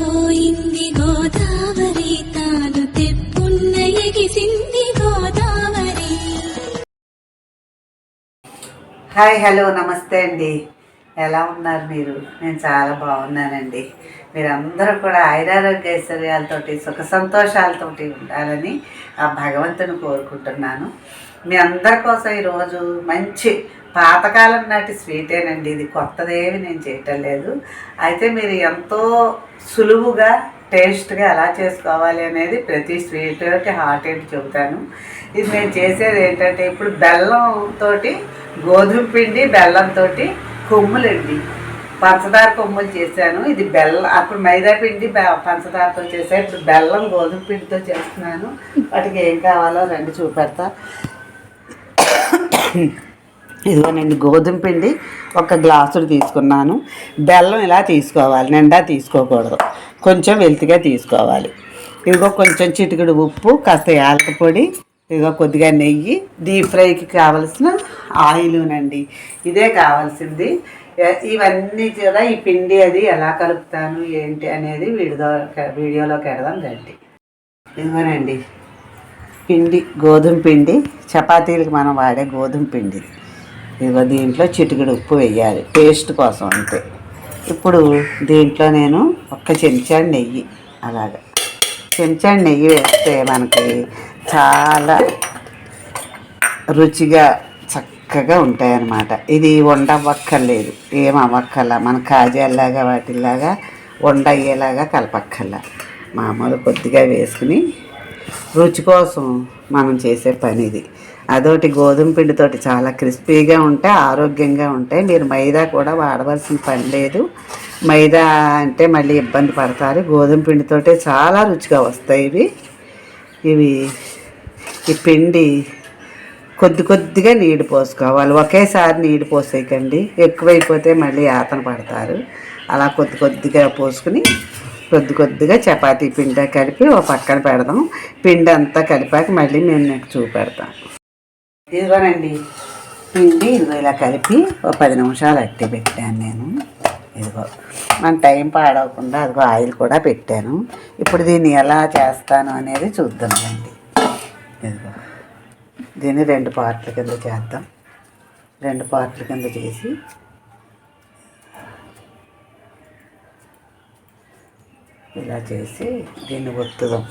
పోయింది గోదావరి తాను తెప్పున్న ఎగిసింది గోదావరి. హాయ్ హలో నమస్తే అండి. ఎలా ఉన్నారు మీరు? నేను చాలా బాగున్నానండి. మీరందరూ కూడా ఆయురారోగ్య ఐశ్వర్యాలతోటి సుఖ సంతోషాలతోటి ఉండాలని ఆ భగవంతుని కోరుకుంటున్నాను. మీ అందరి కోసం ఈరోజు మంచి పాతకాలం నాటి స్వీటేనండి ఇది కొత్తదేమి నేను చేయటం లేదు. అయితే మీరు ఎంతో సులువుగా టేస్ట్గా ఎలా చేసుకోవాలి అనేది ప్రతి స్వీట్కి హాట్ ఏంటి చెబుతాను. ఇది నేను చేసేది ఏంటంటే ఇప్పుడు బెల్లం తోటి గోధుమ పిండి బెల్లంతో కొమ్ములండి. పంచదార కొమ్ములు చేశాను. ఇది బెల్లం అప్పుడు మైదా పిండి పంచదారతో చేశాను ఇప్పుడు బెల్లం గోధుమ పిండితో చేస్తున్నాను. వాటికి ఏం కావాలో రండి చూపెడతా. ఇదిగోనండి గోధుమ పిండి ఒక గ్లాసుడు తీసుకున్నాను. బెల్లం ఇలా తీసుకోవాలి నిండా తీసుకోకూడదు. కొంచెం వెల్తిగా తీసుకోవాలి. ఇదిగో కొంచెం చిటికెడు ఉప్పు కాస్త యాలక పొడి ఇదిగో కొద్దిగా నెయ్యి డీప్ ఫ్రైకి కావలసిన ఆయిలునండి ఇదే కావాల్సింది. ఇవన్నీ కూడా ఈ పిండి అది ఎలా కలుపుతాను ఏంటి అనేది వీడియో వీడియోలోకి వెడదాం రండి ఇదిగోనండి. పిండి గోధుమ పిండి చపాతీలకు మనం వాడే గోధుమ పిండి ఇదిగో దీంట్లో చిటికెడు ఉప్పు వేయాలి. టేస్ట్ కోసం అంతే. ఇప్పుడు దీంట్లో నేను ఒక్క చెంచా నెయ్యి. అలాగా. చెంచా నెయ్యి వేస్తే మనకి చాలా రుచిగా చక్కగా ఉంటాయన్నమాట. ఇది వండ అవ్వక్కర్లేదు ఏం అవ్వక్కర్లా. మన కాజాల్లాగా వాటిల్లాగా వండ అయ్యేలాగా కలపక్కర్లా. మామూలు కొద్దిగా వేసుకుని రుచి కోసం మనం చేసే పని ఇది అదొకటి గోధుమ పిండితోటి చాలా క్రిస్పీగా ఉంటాయి ఆరోగ్యంగా ఉంటాయి మీరు మైదా కూడా వాడవలసిన పని లేదు. మైదా అంటే మళ్ళీ ఇబ్బంది పడతారు. గోధుమ పిండితోటే చాలా రుచిగా వస్తాయి ఇవి. ఇవి ఈ పిండి కొద్ది కొద్దిగా నీళ్ళు పోసుకోవాలి. ఒకేసారి నీళ్ళు పోసేయకండి. ఎక్కువైపోతే మళ్ళీ ఆతన పడతారు. అలా కొద్ది కొద్దిగా పోసుకుని కొద్ది కొద్దిగా చపాతీ పిండి కలిపి ఒక పక్కన పెడదాం. పిండి అంతా కలిపాక మళ్ళీ నేను నీకు చూపెడతాం. ఇదిగోనండి పిండి ఇదిగో ఇలా కలిపి ఒక పది నిమిషాలు అట్టి పెట్టాను నేను. ఇదిగో మన టైం పాడవకుండా అదిగో ఆయిల్ కూడా పెట్టాను. ఇప్పుడు దీన్ని ఎలా చేస్తాను అనేది చూద్దామండి ఇదిగో దీన్ని రెండు పార్ట్ల కింద చేద్దాం. రెండు పార్ట్ల కింద చేసి ఇలా చేసి దీన్ని ఒత్తుదాం.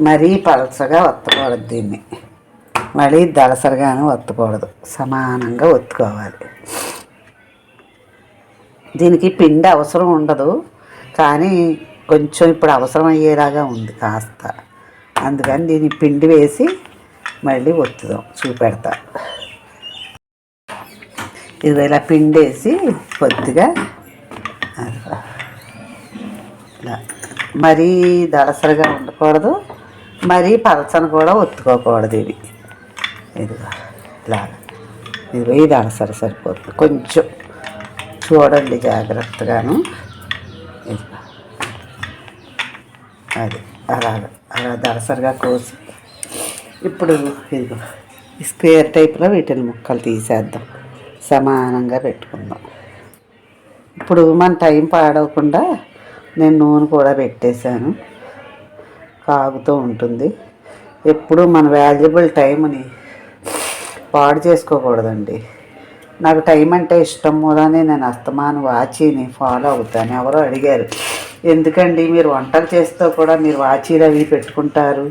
మరీ పలసగా ఒత్తకూడదు దీన్ని. మళ్ళీ దళసరిగానే ఒత్తకూడదు. సమానంగా ఒత్తుకోవాలి. దీనికి పిండి అవసరం ఉండదు. కానీ కొంచెం ఇప్పుడు అవసరం అయ్యేలాగా ఉంది కాస్త. అందుకని దీన్ని పిండి వేసి మళ్ళీ ఒత్తుదాం. చూపెడతా. ఇది ఇలా పిండి వేసి కొద్దిగా ఇలా మరీ దళసరిగా ఉండకూడదు మరీ పలచన కూడా ఒత్తుకోకూడదు ఇవి. ఇదిగో ఇలాగ. ఇదిగో ఇది దళసరి సరిపోతుంది. కొంచెం చూడండి జాగ్రత్తగాను. ఇదిగో. అది అలాగ అలా దళసరిగా కోసి. ఇప్పుడు ఇదిగో స్క్వేర్ టైప్లో వీటిని ముక్కలు తీసేద్దాం. సమానంగా పెట్టుకుందాం. ఇప్పుడు మన టైం పాడవకుండా నేను నూనె కూడా పెట్టేశాను. కాగుతూ ఉంటుంది. ఎప్పుడు మన వాల్యుబుల్ టైంని పాడు చేసుకోకూడదండి. నాకు టైం అంటే ఇష్టం మూలనే నేను అస్తమాను వాచీని ఫాలో అవుతాను. ఎవరో అడిగారు ఎందుకండి మీరు వంటలు చేస్తూ కూడా మీరు వాచీలు అవి పెట్టుకుంటారు?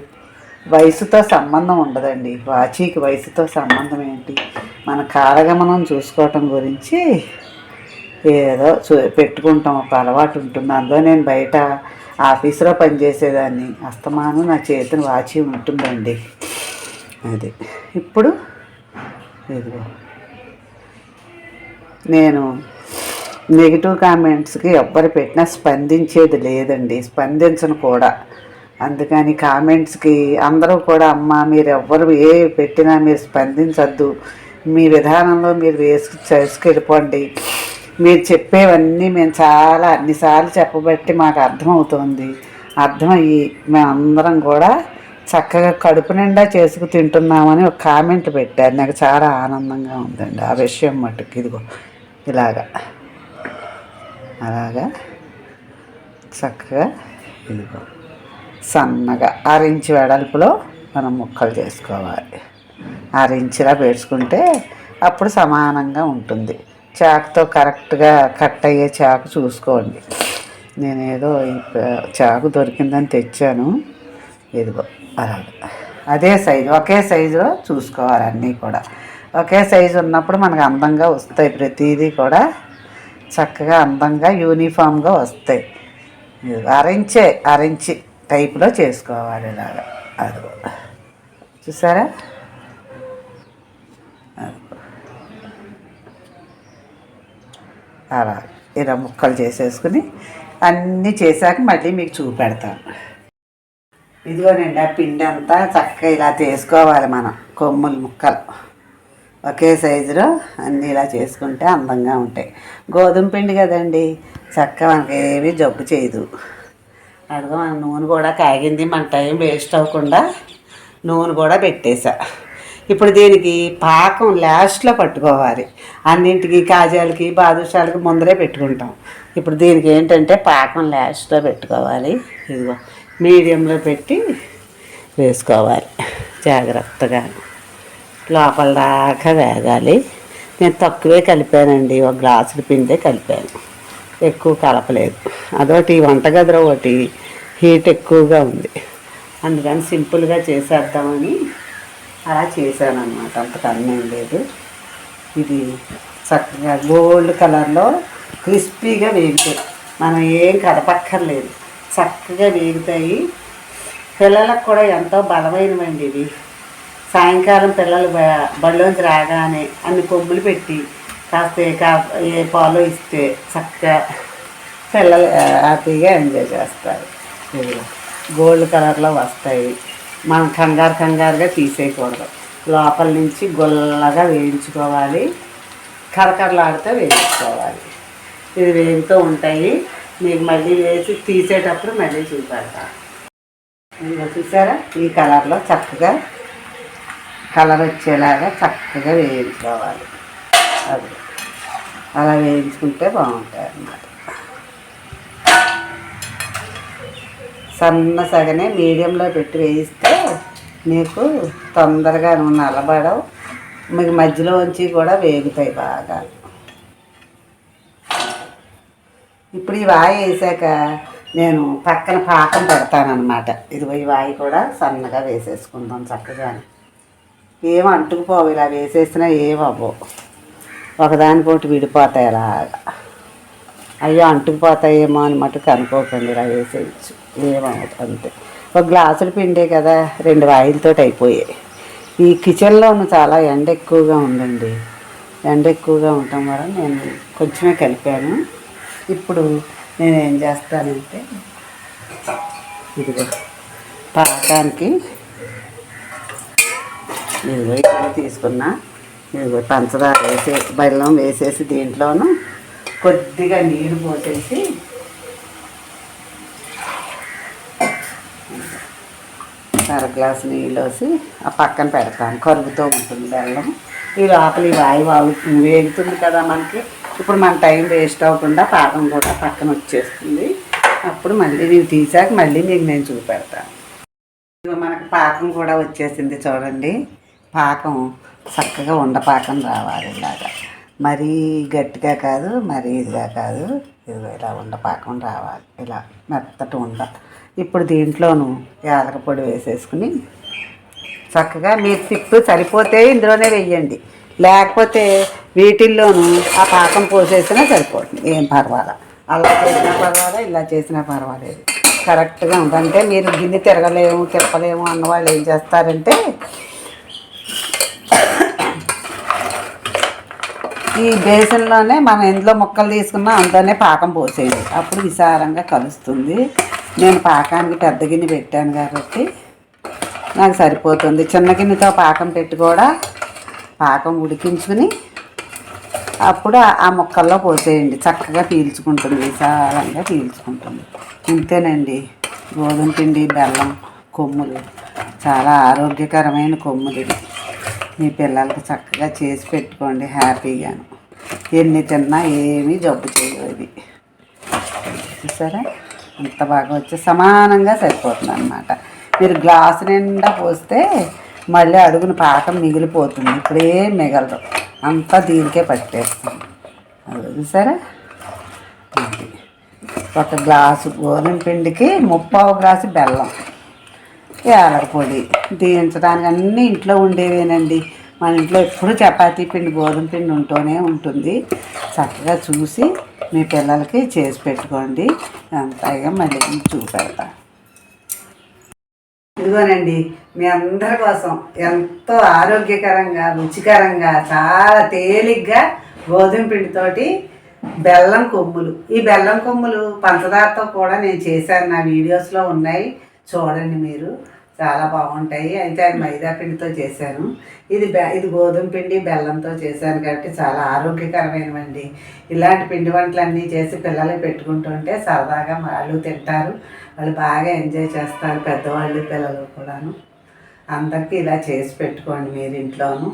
వయసుతో సంబంధం ఉండదండి. వాచీకి వయసుతో సంబంధం ఏంటి? మన కాలగమనం చూసుకోవటం గురించి ఏదో చూ పెట్టుకుంటాం ఒక అలవాటు ఉంటుంది. అందులో నేను బయట ఆఫీసులో పనిచేసేదాన్ని. అస్తమానం నా చేతిని వాచి ఉంటుందండి. అది. ఇప్పుడు ఇదిగో. నేను నెగిటివ్ కామెంట్స్కి ఎవ్వరు పెట్టినా స్పందించేది లేదండి. స్పందించను కూడా. అందుకని కామెంట్స్కి అందరూ కూడా అమ్మ మీరు ఎవ్వరు ఏ పెట్టినా మీరు స్పందించద్దు. మీ విధానంలో మీరు వేసుకు చేసుకెళ్ళిపోండి. మీరు చెప్పేవన్నీ మేము చాలా అన్నిసార్లు చెప్పబట్టి మాకు అర్థమవుతుంది. అర్థమయ్యి మేమందరం కూడా చక్కగా కడుపు నిండా చేసుకు తింటున్నామని ఒక కామెంట్ పెట్టారు. నాకు చాలా ఆనందంగా ఉందండి ఆ విషయం మటుకు. ఇదిగో ఇలాగా. అలాగా. చక్కగా ఇదిగో. సన్నగా అరించి వెడల్పులో మనం ముక్కలు చేసుకోవాలి. అరించిలా పేర్చుకుంటే అప్పుడు సమానంగా ఉంటుంది. చాకుతో కరెక్ట్గా కట్ అయ్యే చాకు చూసుకోండి. నేనేదో చాకు దొరికిందని తెచ్చాను. ఇదిగో అలాగే. అదే సైజు ఒకే సైజులో చూసుకోవాలి అన్నీ కూడా. ఒకే సైజు ఉన్నప్పుడు మనకు అందంగా వస్తాయి. ప్రతిదీ కూడా చక్కగా అందంగా యూనిఫామ్గా వస్తాయి. ఇదిగో అరించే అరించి టైప్లో చేసుకోవాలి ఇలాగా. అదిగో. చూసారా? అలా ఇలా ముక్కలు చేసేసుకుని అన్నీ చేశాక మళ్ళీ మీకు చూపెడతాను ఇదిగోనండి ఆ పిండి అంతా చక్కగా ఇలా తీసుకోవాలి మనం కొమ్ములు ముక్కలు. ఒకే సైజులో అన్నీ ఇలా చేసుకుంటే అందంగా ఉంటాయి. గోధుమ పిండి కదండి చక్కగా మనకి ఏమీ జబ్బు చేయదు. అదిగో మన నూనె కూడా కాగింది మన టైం వేస్ట్ అవ్వకుండా నూనె కూడా పెట్టేశా ఇప్పుడు దీనికి పాకం లాస్ట్లో పట్టుకోవాలి. అన్నింటికి కాజాలకి బాదుషాలకి ముందరే పెట్టుకుంటాం. ఇప్పుడు దీనికి ఏంటంటే పాకం లాస్ట్లో పెట్టుకోవాలి. ఇదిగో మీడియంలో పెట్టి వేసుకోవాలి. జాగ్రత్తగా. లోపల దాకా వేగాలి. నేను తక్కువే కలిపానండి. ఒక గ్లాసుల పిండే కలిపాను. ఎక్కువ కలపలేదు. అదొకటి వంటగదిలో ఒకటి. హీట్ ఎక్కువగా ఉంది. అందుకని సింపుల్గా చేసేద్దామని అలా చేశాను అనమాట అంత లేదు. ఇది చక్కగా గోల్డ్ కలర్లో క్రిస్పీగా వేగుతాయి. మనం ఏం కదపక్కర్లేదు చక్కగా వేగుతాయి. పిల్లలకు కూడా ఎంతో బలమైనవండి ఇవి. సాయంకాలం పిల్లలు బ- బడిలోంచి రాగానే అన్ని కొమ్ములు పెట్టి కాస్త కా ఏ పాలు ఇస్తే చక్కగా పిల్లలు హ్యాపీగా ఎంజాయ్ చేస్తారు. గోల్డ్ కలర్లో వస్తాయి. మనం కంగారు కంగారుగా తీసేయకూడదు. లోపల నుంచి గొల్లగా వేయించుకోవాలి. కరకరలాడితే వేయించుకోవాలి. ఇది వేగుతూ ఉంటాయి. మీకు మళ్ళీ వేసి తీసేటప్పుడు మళ్ళీ చూపెడతాను ఇదిగో చూసారా? ఈ కలర్లో చక్కగా కలర్ వచ్చేలాగా చక్కగా వేయించుకోవాలి. అది. అలా వేయించుకుంటే బాగుంటాయి అన్నమాట సన్న సగనే మీడియంలో పెట్టి వేయిస్తే మీకు తొందరగా నువ్వు నలబడవు. మీకు మధ్యలో ఉంచి కూడా వేగుతాయి బాగా. ఇప్పుడు ఈ వాయి వేసాక నేను పక్కన పాకం పెడతానమాట ఇదిగో ఈ వాయి కూడా సన్నగా వేసేసుకుందాం చక్కగా. ఏం అంటుకుపోవు ఇలా వేసేసినా ఏం అవ్వవు. ఒకదానికొకటి విడిపోతాయి అలాగా. అయ్యో అంటుకుపోతాయేమో అని మటుకు అనుకోకండి ఇలా వేసేయచ్చు. ఏమవుతుంది అంతే. ఒక గ్లాసులు పిండే కదా రెండు వాయిలతో అయిపోయాయి. ఈ కిచెన్లోను చాలా ఎండ ఎక్కువగా ఉందండి. ఎండ ఎక్కువగా ఉండటం వల్ల నేను కొంచెమే కలిపాను. ఇప్పుడు నేను ఏం చేస్తానంటే ఇదిగో పాకానికి ఇదిగో ఇవి తీసుకున్నా. ఇదిగో పంచదార వేసే బెల్లం వేసేసి దీంట్లోను కొద్దిగా నీరు పోసేసి అర గ్లాసు నీళ్ళు వేసి ఆ పక్కన పెడతాను. కరుగుతూ ఉంటుంది బెల్లం. ఈ లోపల ఈ వాయు వాగుతుంది వేగుతుంది కదా మనకి. ఇప్పుడు మన టైం వేస్ట్ అవ్వకుండా పాకం కూడా పక్కన వచ్చేస్తుంది. అప్పుడు మళ్ళీ నేను తీసాక మళ్ళీ మీకు నేను చూపెడతాను. ఇదిగో పాకం కూడా వచ్చేసింది చూడండి. పాకం చక్కగా ఉండపాకం రావాలి ఇలాగా. మరీ గట్టిగా కాదు మరీ ఇదిగా కాదు. ఇదిగో ఇలా ఉండపాకం రావాలి. ఇలా మెత్తటి ఉండ. ఇప్పుడు దీంట్లోను యాలక పొడి వేసేసుకుని చక్కగా మీరు తిప్పు సరిపోతే ఇందులోనే వెయ్యండి లేకపోతే వీటిల్లోనూ ఆ పాకం పోసేసినా సరిపోతుంది. ఏం పర్వాలా. అలా చేసినా పర్వాలేదు ఇలా చేసినా పర్వాలేదు. కరెక్ట్గా ఉందంటే మీరు గిన్నె తిరగలేము తిప్పలేము అన్న వాళ్ళు ఏం చేస్తారంటే ఈ బేసన్లోనే మనం ఎందులో ముక్కలు తీసుకున్నా అందులోనే పాకం పోసేయండి అప్పుడు విశాలంగా కలుస్తుంది. నేను పాకానికి పెద్ద గిన్నె పెట్టాను కాబట్టి నాకు సరిపోతుంది. చిన్న గిన్నెతో పాకం పెట్టి కూడా పాకం ఉడికించుకుని అప్పుడు ఆ- ముక్కల్లో పోసేయండి. చక్కగా పీల్చుకుంటుంది విశాలంగా పీల్చుకుంటుంది. ఇంతేనండి. గోధుమ పిండి బెల్లం కొమ్ములు. చాలా ఆరోగ్యకరమైన కొమ్ములు ఇవి. మీ పిల్లలకి చక్కగా చేసి పెట్టుకోండి హ్యాపీగాను ఎన్ని తిన్నా ఏమీ జబ్బు చేయదు ఇవి చూసారా? అంత బాగా వచ్చి సమానంగా సరిపోతుంది అనమాట మీరు గ్లాసు నిండా పోస్తే మళ్ళీ అడుగున పాకం మిగిలిపోతుంది. ఇప్పుడే మిగలదు. అంతా దీనికే పట్టేస్తుంది. అది చూసారా? ఒక గ్లాసు గోధుమ పిండికి ముప్పావు గ్లాసు బెల్లం. యాలక పొడి. దించడానికి అన్నీ ఇంట్లో ఉండేవేనండి. మన ఇంట్లో ఎప్పుడు చపాతీ పిండి గోధుమ పిండి ఉంటూనే ఉంటుంది. చక్కగా చూసి మీ పిల్లలకి చేసి పెట్టుకోండి. అంతగా మళ్ళీ చూపెడతా. ఇదిగోనండి మీ అందరి కోసం ఎంతో ఆరోగ్యకరంగా రుచికరంగా చాలా తేలిగ్గా గోధుమ పిండితోటి బెల్లం కొమ్ములు. ఈ బెల్లం కొమ్ములు పంచదారతో కూడా నేను చేశాను. నా వీడియోస్లో ఉన్నాయి. చూడండి మీరు. చాలా బాగుంటాయి. అయితే అది మైదా పిండితో చేశాను. ఇది బె ఇది గోధుమ పిండి బెల్లంతో చేశాను కాబట్టి చాలా ఆరోగ్యకరమైనవండి. ఇలాంటి పిండి వంటలన్నీ చేసి పిల్లలకి పెట్టుకుంటుంటే సరదాగా వాళ్ళు తింటారు. వాళ్ళు బాగా ఎంజాయ్ చేస్తారు పెద్దవాళ్ళు పిల్లలు కూడాను. అందరికీ ఇలా చేసి పెట్టుకోండి మీరు ఇంట్లోనూ.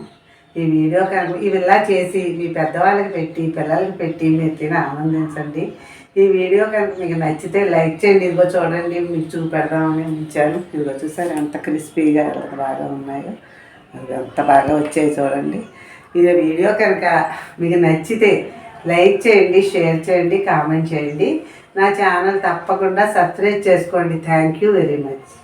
ఈ వీడియో కనుక ఇవి ఇలా చేసి మీ పెద్దవాళ్ళకి పెట్టి పిల్లలకి పెట్టి మీరు తిని ఆనందించండి. ఈ వీడియో కనుక మీకు నచ్చితే లైక్ చేయండి. ఇదిగో చూడండి మీకు చూపెడదామని ఉంచాను. ఇదిగో చూసారు ఎంత క్రిస్పీగా ఎంత బాగా ఉన్నాయో. అది ఎంత బాగా వచ్చాయి చూడండి. ఇది వీడియో కనుక మీకు నచ్చితే లైక్ చేయండి షేర్ చేయండి కామెంట్ చేయండి. నా ఛానల్ తప్పకుండా సబ్స్క్రైబ్ చేసుకోండి. Thank you very much.